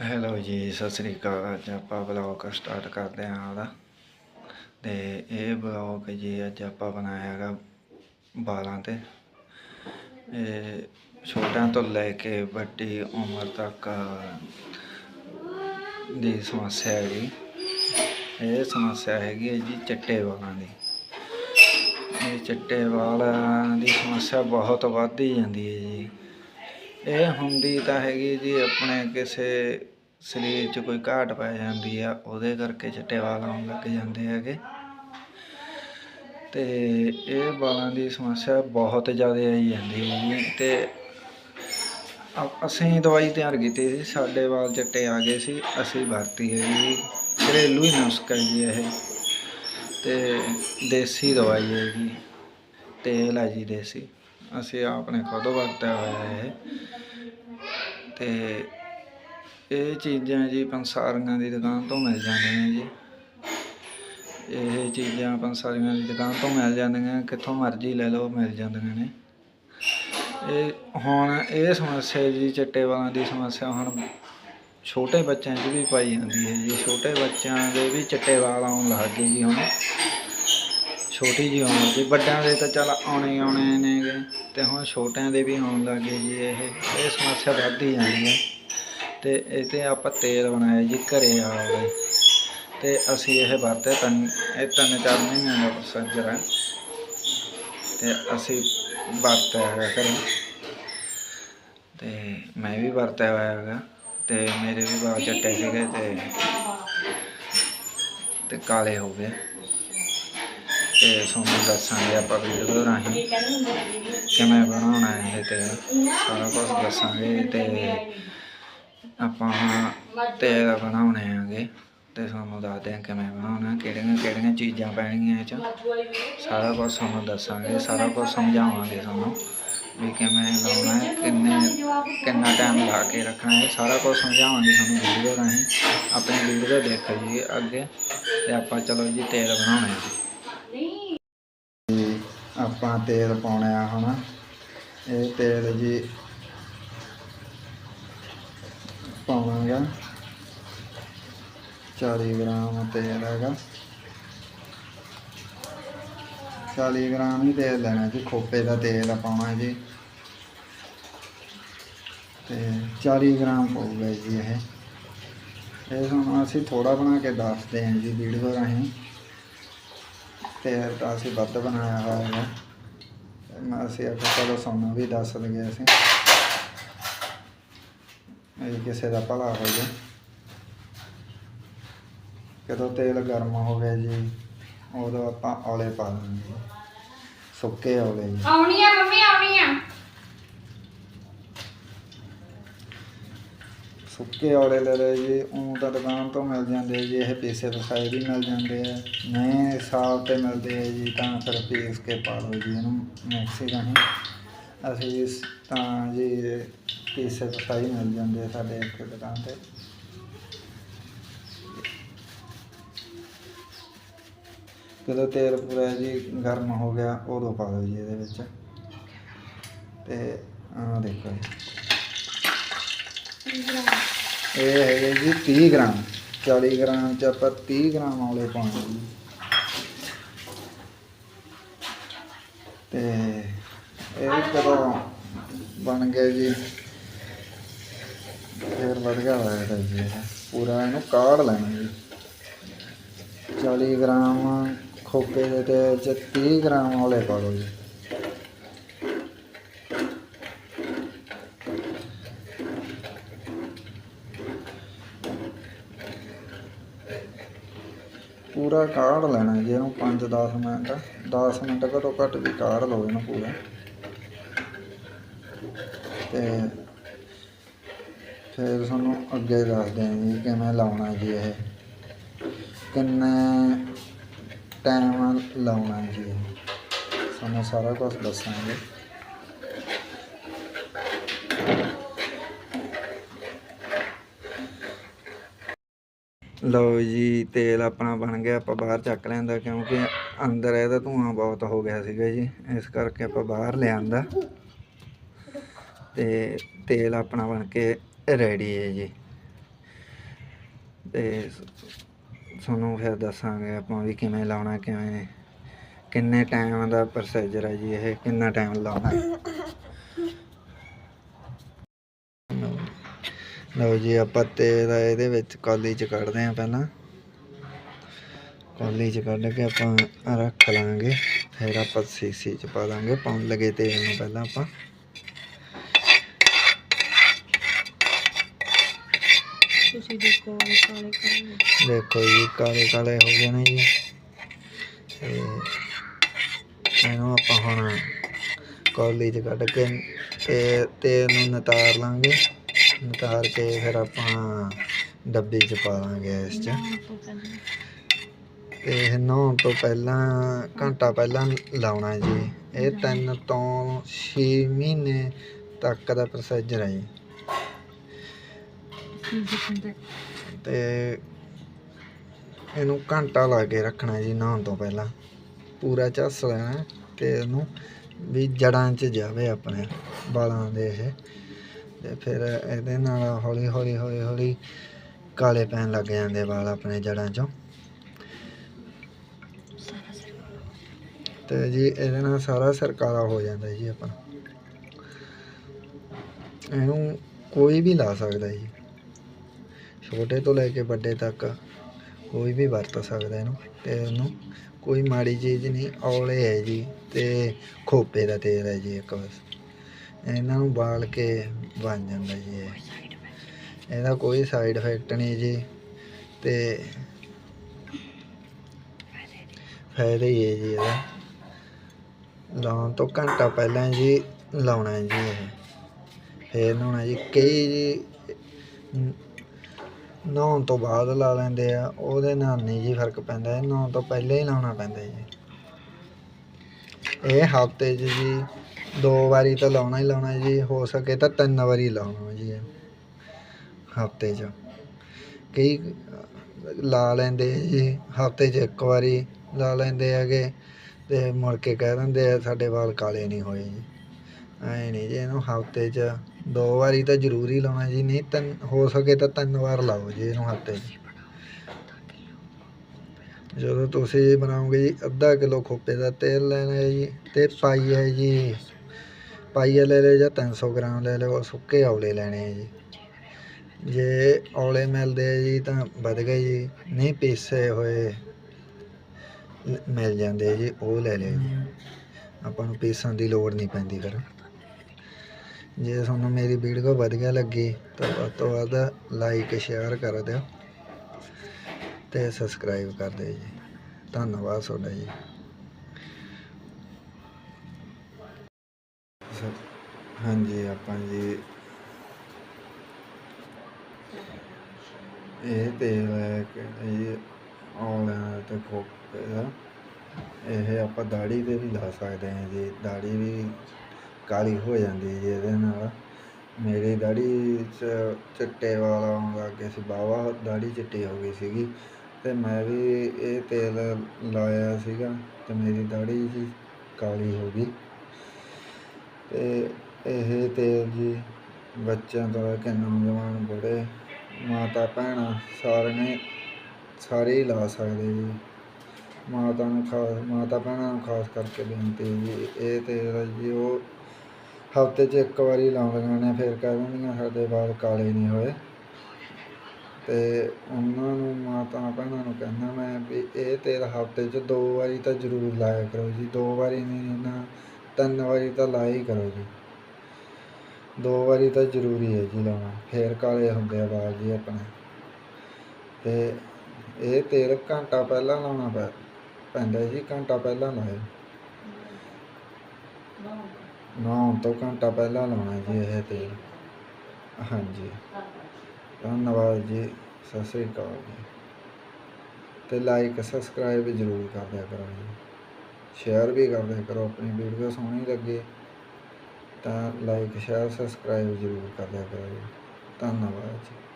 Hello ਜੀ, ਸਤਿ ਸ੍ਰੀ ਅਕਾਲ। ਅੱਜ ਆਪਾਂ ਬਲੌਗ ਸਟਾਰਟ ਕਰਦੇ ਹਾਂ ਉਹਦਾ। ਤੇ ਇਹ ਬਲੌਗ ਜੀ ਅੱਜ ਆਪਾਂ ਬਣਾਇਆ ਹੈਗਾ ਵਾਲਾਂ ਤੇ। ਇਹ ਛੋਟਿਆਂ ਤੋਂ ਲੈ ਕੇ ਵੱਡੀ ਉਮਰ ਤੱਕ ਦੀ ਸਮੱਸਿਆ ਹੈਗੀ। ਇਹ ਸਮੱਸਿਆ ਹੈਗੀ ਹੈ ਜੀ ਚਿੱਟੇ ਵਾਲਾਂ ਦੀ। ਇਹ ਚਿੱਟੇ ਵਾਲਾਂ ਦੀ ਸਮੱਸਿਆ ਬਹੁਤ ਵੱਧਦੀ ਜਾਂਦੀ ਹੈ ਜੀ। ਇਹ ਹੁੰਦੀ ਤਾਂ ਹੈਗੀ ਜੀ, ਆਪਣੇ ਕਿਸੇ ਸਰੀਰ 'ਚ ਕੋਈ ਘਾਟ ਪੈ ਜਾਂਦੀ ਆ, ਉਹਦੇ ਕਰਕੇ ਚਿੱਟੇ ਵਾਲ ਆਉਣ ਲੱਗ ਜਾਂਦੇ ਹੈਗੇ। ਤੇ ਇਹ ਵਾਲਾਂ ਦੀ ਸਮੱਸਿਆ ਬਹੁਤ ਜ਼ਿਆਦਾ ਆਈ ਜਾਂਦੀ ਹੈ ਜੀ। ਤੇ ਅਸੀਂ ਦਵਾਈ ਤਿਆਰ ਕੀਤੀ ਸੀ, ਸਾਡੇ ਵਾਲ ਚਿੱਟੇ ਆ ਗਏ ਸੀ, ਅਸੀਂ ਵਰਤੀ ਹੈ ਜੀ। ਘਰੇਲੂ ਹੀ ਨੁਸਖਾ ਜੀ ਇਹ। ਤੇ ਦੇਸੀ ਦਵਾਈ ਹੈ ਜੀ, ਤੇਲ ਹੈ ਜੀ ਦੇਸੀ। ਅਸੀਂ ਆਪਣੇ ਖੁਦ ਵਰਤਿਆ ਹੋਇਆ ਹੈ ਇਹ। ਤੇ ਇਹ ਚੀਜ਼ਾਂ ਜੀ ਪੰਸਾਰੀਆਂ ਦੀ ਦੁਕਾਨ ਤੋਂ ਮਿਲ ਜਾਂਦੀਆਂ ਜੀ। ਇਹ ਚੀਜ਼ਾਂ ਪੰਸਾਰੀਆਂ ਦੀ ਦੁਕਾਨ ਤੋਂ ਮਿਲ ਜਾਂਦੀਆਂ, ਕਿੱਥੋਂ ਮਰਜ਼ੀ ਲੈ ਲਓ, ਮਿਲ ਜਾਂਦੀਆਂ ਨੇ। ਇਹ ਹੁਣ ਇਹ ਸਮੱਸਿਆ ਜੀ, ਚਿੱਟੇ ਵਾਲਾਂ ਦੀ ਸਮੱਸਿਆ ਹੁਣ ਛੋਟੇ ਬੱਚਿਆਂ 'ਚ ਵੀ ਪਾਈ ਜਾਂਦੀ ਹੈ ਜੀ। ਛੋਟੇ ਬੱਚਿਆਂ ਦੇ ਵੀ ਚਿੱਟੇ ਵਾਲ ਆਉਣ ਲੱਗ ਗਏ ਜੀ ਹੁਣ। ਛੋਟੀ ਜਿਹੀ ਉਮਰ ਦੇ, ਵੱਡਿਆਂ ਦੇ ਤਾਂ ਚੱਲ ਆਉਣੇ ਆਉਣੇ ਨੇਗੇ ਤੇ ਹੁਣ ਛੋਟਿਆਂ ਦੇ ਵੀ ਆਉਣ ਲੱਗ ਗਏ ਜੀ ਇਹ ਇਹ ਸਮੱਸਿਆ ਵੱਧਦੀ ਜਾਂਦੀ ਹੈ ਤੇ ਇਹ ਤੇ ਆਪਾਂ ਤੇਲ ਬਣਾਇਆ ਜੀ, ਘਰੇ ਆ ਗਏ ਤੇ ਅਸੀਂ ਇਹ ਵਰਤੇ ਤਿੰਨ, ਇਹ ਤਿੰਨ ਚਾਰ ਮਹੀਨਿਆਂ ਦਾ ਪ੍ਰੋਸੀਜਰ ਹੈ ਤੇ ਅਸੀਂ ਵਰਤਿਆ ਹੈਗਾ ਘਰੇ ਤੇ ਮੈਂ ਵੀ ਵਰਤਿਆ ਹੋਇਆ ਹੈਗਾ ਤੇ ਮੇਰੇ ਵੀ ਵਾਲ ਚਿੱਟੇ ਸੀਗੇ ਤੇ ਤੇ ਕਾਲੇ ਹੋ ਗਏ। ਤੇ ਤੁਹਾਨੂੰ ਦੱਸਾਂਗੇ ਆਪਾਂ ਵੀਡੀਓ ਰਾਹੀਂ ਕਿਵੇਂ ਬਣਾਉਣਾ ਹੈ ਇਹ ਤੇ ਸਾਰਾ ਕੁਝ ਦੱਸਾਂਗੇ ਤੇ ਆਪਾਂ ਤੇਲ ਬਣਾਉਣੇ ਆਂਗੇ ਤੇ ਤੁਹਾਨੂੰ ਦੱਸਦੇ ਹਾਂ ਕਿਵੇਂ ਬਣਾਉਣਾ ਕਿਹੜੀਆਂ ਕਿਹੜੀਆਂ ਚੀਜ਼ਾਂ ਪੈਣਗੀਆਂ ਇਹ ਚ। ਸਾਰਾ ਕੁਝ ਤੁਹਾਨੂੰ ਦੱਸਾਂਗੇ ਸਾਰਾ ਕੁਝ ਸਮਝਾਵਾਂਗੇ ਤੁਹਾਨੂੰ ਵੀ ਕਿਵੇਂ ਲਾਉਣਾ ਹੈ ਕਿੰਨੇ ਕਿੰਨਾ ਟਾਈਮ ਲਾ ਕੇ ਰੱਖਣਾ ਹੈ। ਸਾਰਾ ਕੁਝ ਸਮਝਾਵਾਂਗੇ ਤੁਹਾਨੂੰ ਵੀਡੀਓ ਰਾਹੀਂ। ਆਪਣੀ ਵੀਡੀਓ ਦੇਖੋ ਜੀ ਅੱਗੇ ਤੇ ਆਪਾਂ ਚਲੋ ਜੀ ਤੇਲ ਬਣਾਉਣਾ ਹੈ ਆਪਾਂ ਤੇਲ ਪਾਉਣਾ ਆ ਹੁਣ ਇਹ ਤੇਲ ਜੀ ਪਾਵਾਂਗਾ। 40 ਗ੍ਰਾਮ ਤੇਲ ਹੈਗਾ। 40 ਗ੍ਰਾਮ ਹੀ ਤੇਲ ਲੈਣਾ ਜੀ, ਖੋਪੇ ਦਾ ਤੇਲ ਪਾਉਣਾ ਜੀ। ਤੇ 40 ਗ੍ਰਾਮ ਪਊਗਾ ਜੀ ਇਹ। ਇਹ ਹੁਣ ਅਸੀਂ ਥੋੜਾ ਬਣਾ ਕੇ ਦੱਸਦੇ ਹਾਂ ਜੀ ਵੀਡੀਓ ਰਾਹੀਂ। ਤਾਂ ਅਸੀਂ ਵੱਧ ਬਣਾਇਆ ਹੋਇਆ ਹੈ ਮੈਂ ਅਸੀਂ ਆਖਿਆ ਚਲੋ ਸਾਨੂੰ ਵੀ ਦੱਸ ਲਈਏ ਅਸੀਂ। ਇਹ ਕਿਸੇ ਦਾ ਭਲਾ ਹੋ ਜਾਏ ਜਦੋਂ ਤੇਲ ਗਰਮ ਹੋ ਗਿਆ ਜੀ, ਉਦੋਂ ਆਪਾਂ ਔਲੇ ਪਾ ਦਿੰਦੇ ਸੁੱਕੇ ਔਲੇ ਜੀ। ਆਉਣੀ ਆ ਮੰਮੀ ਆਉਣੀ ਆ ਸੁੱਕੇ ਔਲੇ ਲੈ ਲਓ ਜੀ ਉਹ ਤਾਂ ਦੁਕਾਨ ਤੋਂ ਮਿਲ ਜਾਂਦੇ ਆ ਜੀ, ਇਹ ਪੀਸੇ ਪਸਾਏ ਵੀ ਮਿਲ ਜਾਂਦੇ ਆ। ਨਹੀਂ, ਸਾਲ ਤੇ ਮਿਲਦੇ ਆ ਜੀ, ਤਾਂ ਫਿਰ ਪੀਸ ਕੇ ਪਾ ਲਓ ਜੀ, ਇਹਨੂੰ ਮਿਕਸੀ ਰਾਹੀਂ। ਅਸੀਂ ਇਸ ਤਾਂ ਜੀ, ਪੀਸੇ ਪਸਾਈ ਮਿਲ ਜਾਂਦੇ ਆ ਸਾਡੇ ਇੱਥੇ ਦੁਕਾਨ ਤੇ। ਜਦੋਂ ਤੇਲ ਪੂਰਾ ਜੀ ਗਰਮ ਹੋ ਗਿਆ, ਉਦੋਂ ਪਾ ਦਿਓ ਜੀ ਇਹਦੇ ਵਿੱਚ। ਤੇ ਆਹ ਦੇਖੋ ਜੀ। ਇਹ ਹੈਗੇ ਜੀ 30 ਗ੍ਰਾਮ 40 ਗ੍ਰਾਮ ਚ ਆਪਾਂ 30 ਗ੍ਰਾਮ ਔਲੇ ਪਾਉਣੇ ਜੀ। ਤੇ ਇਹ ਕਦੋਂ ਬਣ ਗਏ ਜੀ? ਫਿਰ ਵਧ ਗਿਆ ਹੋਇਆ ਤਾਂ ਜੀ ਪੂਰਾ ਇਹਨੂੰ ਕਾੜ ਲੈਣਾ ਜੀ। 40 ਗ੍ਰਾਮ ਖੋਪੇ ਦੇ ਤੇਲ 30 ਗ੍ਰਾਮ ਔਲੇ ਪਾ ਲਓ ਜੀ। ਪੂਰਾ ਕਾੜ ਲੈਣਾ ਜੀ ਇਹਨੂੰ 5-10 ਮਿੰਟ 10 ਮਿੰਟ ਘੱਟੋ ਘੱਟ ਵੀ ਕਾੜ ਲਓ ਇਹਨੂੰ ਪੂਰਾ। ਤੇ ਫਿਰ ਤੁਹਾਨੂੰ ਅੱਗੇ ਦੱਸਦੇ ਹਾਂ ਜੀ ਕਿਵੇਂ ਲਾਉਣਾ ਜੀ ਇਹ। ਕਿੰਨੇ ਟਾਈਮ ਲਾਉਣਾ ਜੀ ਇਹ। ਤੁਹਾਨੂੰ ਸਾਰਾ ਕੁਝ ਦੱਸਾਂਗੇ। ਲਓ ਜੀ, ਤੇਲ ਆਪਣਾ ਬਣ ਗਿਆ, ਆਪਾਂ ਬਾਹਰ ਚੱਕ ਲੈਂਦਾ ਕਿਉਂਕਿ ਅੰਦਰ ਇਹਦਾ ਧੂਆਂ ਬਹੁਤ ਹੋ ਗਿਆ ਸੀਗਾ ਜੀ, ਇਸ ਕਰਕੇ ਆਪਾਂ ਬਾਹਰ ਲਿਆਂਦਾ। ਤੇ ਤੇਲ ਆਪਣਾ ਬਣ ਕੇ ਰੈਡੀ ਹੈ ਜੀ। ਤੇ ਤੁਹਾਨੂੰ ਫਿਰ ਦੱਸਾਂਗੇ ਆਪਾਂ ਵੀ ਕਿਵੇਂ ਲਾਉਣਾ, ਕਿਵੇਂ ਕਿੰਨੇ ਟਾਈਮ ਦਾ ਪ੍ਰੋਸੀਜਰ ਹੈ ਜੀ ਇਹ, ਕਿੰਨਾ ਟਾਈਮ ਲਾਉਣਾ ਲਓ ਜੀ ਆਪਾਂ ਤੇਲ ਇਹਦੇ ਵਿੱਚ ਕੌਲੀ ਚ ਕੱਢਦੇ ਆਂ ਪਹਿਲਾਂ। ਕੌਲੀ ਚ ਕੱਢ ਕੇ ਆਪਾਂ ਰੱਖ ਲਾਂਗੇ। ਫਿਰ ਆਪਾਂ ਸੀਸੀ ਚ ਪਾ ਦਾਂਗੇ ਪਾਉਣ ਲਗੇ ਤੇਲ ਨੂੰ ਪਹਿਲਾਂ ਆਪਾਂ। ਤੁਸੀਂ ਦੇਖੋ ਕਾਲੇ ਕਾਲੇ ਦੇਖੋ ਜੀ ਕਾਲੇ ਕਾਲੇ ਹੋ ਗਏ ਨੇ ਜੀ। ਇਹਨੂੰ ਆਪਾਂ ਹੁਣ ਕੌਲੀ 'ਚ ਕੱਢ ਕੇ ਤੇ ਤੇਲ ਨੂੰ ਨਤਾਰ ਲਾਂਗੇ। ਨਤਾਰ ਕੇ ਫਿਰ ਆਪਾਂ ਡੱਬੇ 'ਚ ਪਾ ਲਾਂਗੇ ਇਸ 'ਚ। ਤੋਂ ਨਹਾਉਣ ਤੋਂ ਪਹਿਲਾਂ ਘੰਟਾ ਪਹਿਲਾਂ ਲਾਉਣਾ ਜੀ। ਇਹ ਤਿੰਨ ਤੋਂ 6 ਮਹੀਨੇ ਤੱਕ ਦਾ ਪ੍ਰੋਸੀਜਰ ਹੈ ਜੀ। ਤੇ ਇਹਨੂੰ ਘੰਟਾ ਲਾ ਕੇ ਰੱਖਣਾ ਜੀ ਨਹਾਉਣ ਤੋਂ ਪਹਿਲਾਂ। ਪੂਰਾ ਝੱਸ ਲੈਣਾ ਤੇ ਇਹਨੂੰ ਵੀ ਜੜਾਂ 'ਚ ਜਾਵੇ ਆਪਣੇ ਵਾਲਾਂ ਦੇ ਇਹ। ਤੇ ਫਿਰ ਇਹਦੇ ਨਾਲ ਹੌਲੀ ਹੌਲੀ ਹੌਲੀ ਹੌਲੀ ਕਾਲੇ ਪੈਣ ਲੱਗ ਜਾਂਦੇ ਵਾਲ ਆਪਣੇ ਜੜਾਂ 'ਚੋਂ। ਤੇ ਜੀ ਇਹਦੇ ਨਾਲ ਸਾਰਾ ਸਰਕਾਰਾ ਹੋ ਜਾਂਦਾ ਜੀ ਆਪਣਾ ਇਹਨੂੰ ਕੋਈ ਵੀ ਲਾ ਸਕਦਾ ਜੀ। ਛੋਟੇ ਤੋਂ ਲੈ ਕੇ ਵੱਡੇ ਤੱਕ ਕੋਈ ਵੀ ਵਰਤ ਸਕਦਾ ਇਹਨੂੰ। ਤੇ ਇਹਨੂੰ ਕੋਈ ਮਾੜੀ ਚੀਜ਼ ਨਹੀਂ, ਔਲੇ ਹੈ ਜੀ ਤੇ ਖੋਪੇ ਦਾ ਤੇਲ ਹੈ ਜੀ ਇੱਕ ਬਸ। ਇਹਨਾਂ ਨੂੰ ਬਾਲ ਕੇ ਬਣ ਜਾਂਦਾ ਜੀ ਇਹ। ਇਹਦਾ ਕੋਈ ਸਾਈਡ ਇਫੈਕਟ ਨਹੀਂ ਜੀ ਤੇ ਫਾਇਦਾ ਹੀ ਹੈ ਜੀ ਇਹਦਾ। ਲਾਉਣ ਤੋਂ ਘੰਟਾ ਪਹਿਲਾਂ ਜੀ ਲਾਉਣਾ ਜੀ ਇਹ। ਫੇਰ ਨਹਾਉਣਾ ਜੀ। ਕਈ ਜੀ ਨਹਾਉਣ ਤੋਂ ਬਾਅਦ ਲਾ ਲੈਂਦੇ ਆ, ਉਹਦੇ ਨਾਲ ਨਹੀਂ ਜੀ ਫ਼ਰਕ ਪੈਂਦਾ। ਇਹ ਨਹਾਉਣ ਤੋਂ ਪਹਿਲਾਂ ਹੀ ਲਾਉਣਾ ਪੈਂਦਾ ਜੀ। ਇਹ ਹਫ਼ਤੇ 'ਚ ਜੀ ਦੋ ਵਾਰੀ ਤਾਂ ਲਾਉਣਾ ਹੀ ਲਾਉਣਾ ਜੀ, ਹੋ ਸਕੇ ਤਾਂ ਤਿੰਨ ਵਾਰੀ ਲਾਉਣਾ ਜੀ। ਹਫ਼ਤੇ 'ਚ। ਕਈ ਲਾ ਲੈਂਦੇ ਜੀ, ਹਫ਼ਤੇ 'ਚ ਇੱਕ ਵਾਰੀ ਲਾ ਲੈਂਦੇ ਹੈਗੇ ਤੇ ਮੁੜ ਕੇ ਕਹਿ ਦਿੰਦੇ ਆ, ਸਾਡੇ ਵਾਲ ਕਾਲੇ ਨਹੀਂ ਹੋਏ ਜੀ। ਐ ਨਹੀਂ ਜੀ, ਇਹਨੂੰ ਹਫ਼ਤੇ 'ਚ ਦੋ ਵਾਰੀ ਤਾਂ ਜ਼ਰੂਰੀ ਲਾਉਣਾ ਜੀ, ਨਹੀਂ ਤਿੰਨ, ਹੋ ਸਕੇ ਤਾਂ ਤਿੰਨ ਵਾਰ ਲਾਓ ਜੀ ਇਹਨੂੰ ਹਫ਼ਤੇ 'ਚ। ਜਦੋਂ ਤੁਸੀਂ ਬਣਾਓਗੇ ਜੀ, ਅੱਧਾ ਕਿਲੋ ਖੋਪੇ ਦਾ ਤੇਲ ਲੈਣਾ ਹੈ ਜੀ, ਤੇ ਪਾਈ ਹੈ ਜੀ। ਪਾਈਆ ਲੈ ਲਿਓ ਜਾਂ 300 ਗ੍ਰਾਮ ਲੈ ਲਿਓ ਸੁੱਕੇ ਔਲੇ ਲੈਣੇ ਆ ਜੀ। ਜੇ ਔਲੇ ਮਿਲਦੇ ਆ ਜੀ ਤਾਂ ਵਧ ਗਏ ਜੀ, ਨਹੀਂ ਪੀਸੇ ਹੋਏ ਮਿਲ ਜਾਂਦੇ ਜੀ, ਉਹ ਲੈ ਲਿਓ ਜੀ। ਆਪਾਂ ਨੂੰ ਪੀਸਣ ਦੀ ਲੋੜ ਨਹੀਂ ਪੈਂਦੀ ਫਿਰ। ਜੇ ਤੁਹਾਨੂੰ ਮੇਰੀ ਵੀਡੀਓ ਵਧੀਆ ਲੱਗੀ ਤਾਂ ਵੱਧ ਤੋਂ ਵੱਧ ਲਾਈਕ ਸ਼ੇਅਰ ਕਰ ਦਿਓ ਤੇ ਸਬਸਕ੍ਰਾਈਬ ਕਰ ਦਿਓ ਜੀ। ਧੰਨਵਾਦ ਤੁਹਾਡਾ ਜੀ। ਹਾਂਜੀ, ਆਪਾਂ ਜੀ। ਇਹ ਤੇਲ ਹੈ ਕਿ ਇਹ ਔਲਿਆਂ ਤੇ ਖੋਪੇ ਦਾ ਇਹ ਆਪਾਂ ਦਾੜੀ ਤੇ ਵੀ ਲਾ ਸਕਦੇ ਹਾਂ ਜੀ। ਦਾੜੀ ਵੀ ਕਾਲੀ ਹੋ ਜਾਂਦੀ ਹੈ ਜੀ ਇਹਦੇ ਨਾਲ। ਮੇਰੀ ਦਾੜੀ 'ਚ ਚਿੱਟੇ ਵਾਲਾ ਆਉਣ ਲੱਗ ਸੀ। ਬਾਵਾ ਦਾੜੀ ਚਿੱਟੀ ਹੋ ਗਈ ਸੀਗੀ। ਤੇ ਮੈਂ ਵੀ ਇਹ ਤੇਲ ਲਾਇਆ ਸੀਗਾ ਤੇ ਮੇਰੀ ਦਾੜੀ ਜੀ ਕਾਲੀ ਹੋ ਗਈ। ਤੇ ਇਹ ਤੇਲ ਜੀ, ਬੱਚਿਆਂ ਤੋਂ ਲੈ ਕੇ ਨੌਜਵਾਨ ਬੁੜੇ ਮਾਤਾ ਭੈਣਾਂ ਸਾਰੀਆਂ ਸਾਰੇ ਹੀ ਲਾ ਸਕਦੇ ਜੀ। ਮਾਤਾ ਨੂੰ ਖਾਸ, ਮਾਤਾ ਭੈਣਾਂ ਨੂੰ ਖਾਸ ਕਰਕੇ ਬੇਨਤੀ ਜੀ, ਇਹ ਤੇਲ ਹੈ ਜੀ, ਉਹ ਹਫ਼ਤੇ 'ਚ ਇੱਕ ਵਾਰੀ ਲਾਉਣ ਲਗਾਉਣੇ ਫਿਰ ਕਹਿ ਦਿੰਦੀਆਂ ਸਾਡੇ ਵਾਲ ਕਾਲੇ ਨਹੀਂ ਹੋਏ। ਤੇ ਉਹਨਾਂ ਨੂੰ, ਮਾਤਾ ਭੈਣਾਂ ਨੂੰ ਕਹਿੰਦਾ ਮੈਂ ਵੀ ਇਹ ਤੇਲ ਹਫ਼ਤੇ 'ਚ ਦੋ ਵਾਰੀ ਤਾਂ ਜ਼ਰੂਰ ਲਾਇਆ ਕਰੋ ਜੀ, ਦੋ ਵਾਰੀ ਨਹੀਂ ਨਾ, ਤਿੰਨ ਵਾਰੀ ਤਾਂ ਲਾਇਆ ਹੀ ਕਰੋ ਜੀ। ਦੋ ਵਾਰੀ ਤਾਂ ਜ਼ਰੂਰੀ ਹੈ ਜੀ ਲਾਉਣਾ, ਫੇਰ ਕਾਲੇ ਹੁੰਦੇ ਆ ਵਾਲ ਜੀ ਆਪਣੇ। ਤੇ ਇਹ ਤੇਲ ਘੰਟਾ ਪਹਿਲਾਂ ਲਾਉਣਾ ਪੈ, ਪੈਂਦਾ ਜੀ, ਘੰਟਾ ਪਹਿਲਾਂ ਲਾਏ ਨਹਾਉਣ ਤੋਂ ਘੰਟਾ ਪਹਿਲਾਂ ਲਾਉਣਾ ਜੀ ਇਹ ਤੇਲ। ਹਾਂਜੀ। ਧੰਨਵਾਦ ਜੀ, ਸਤਿ ਸ੍ਰੀ ਅਕਾਲ ਜੀ। ਤੇ ਲਾਈਕ ਸਬਸਕ੍ਰਾਈਬ ਜ਼ਰੂਰ ਕਰ ਦਿਆ ਕਰੋ ਜੀ। ਸ਼ੇਅਰ ਵੀ ਕਰ ਦਿਆ ਕਰੋ, ਆਪਣੀ ਵੀਡੀਓ ਸੋਹਣੀ ਲੱਗੇ। ਤਾਂ ਲਾਈਕ ਸ਼ੇਅਰ ਸਬਸਕ੍ਰਾਈਬ ਜ਼ਰੂਰ ਕਰ ਲਿਆ ਕਰੋ ਜੀ। ਧੰਨਵਾਦ ਜੀ।